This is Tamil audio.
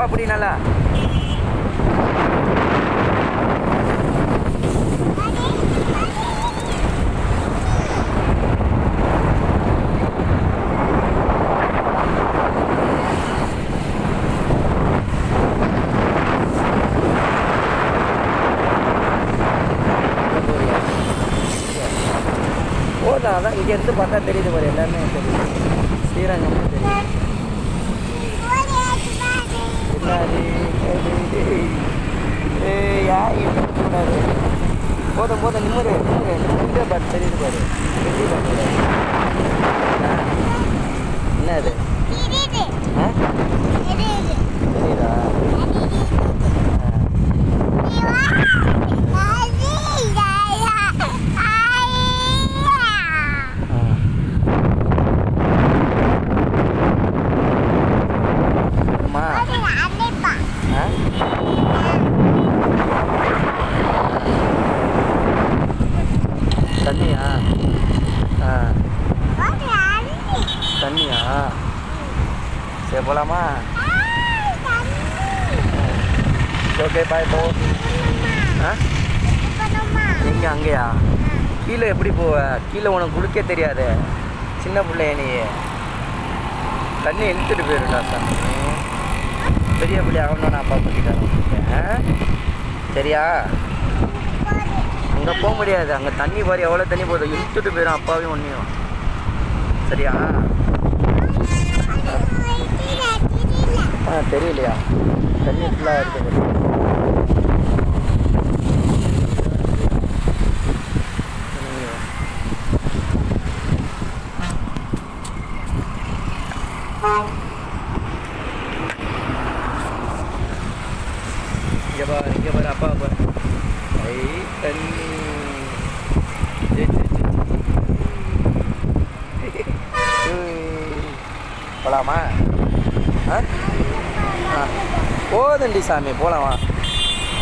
அப்பா அப்படி நல்லா போதும் அதான் இங்கேருந்து பார்த்தா தெரியுது பாரு எல்லாமே தெரியுது. ஸ்ரீரங்கமே தெரியும் போதும் போதும் நிம்மதி நிம்மதி நிம்மதியாக பாரு தெரியுது பாரு தெரியுது பாரு என்ன இது ஆ தெரியுதா ஆ. ஆ. அம்மா ஆ தண்ணியா ஆ தண்ணியா சரி போகலாமா ஓகே பாய் போ ஆ? எங்கே அங்கேயா? கீழே எப்படி போவ? கீழே உனக்கு குளிக்க தெரியாது. சின்ன பிள்ளைய நீ. தண்ணி இழுத்துட்டு போயிருடா சாமி. பெரிய பிள்ளை ஆகணும் நான் அப்பா கூட்டிட்டேன் சரியா? அங்கே போக முடியாது. அங்கே தண்ணி பாரு எவ்வளோ தண்ணி போகுது? இழுத்துட்டு போயிடும் அப்பாவையும் ஒன்றையும் சரியா ஆ தெரியலையா தண்ணி ஃபுல்லாக இருக்குது இங்கே பாரு இங்கே பாரு அப்பா பாரு ஐ தண்ணி சே, சே, சே, சே. உய். போலாமா ஆ ஆ போதண்டி சாமி போலாம் வா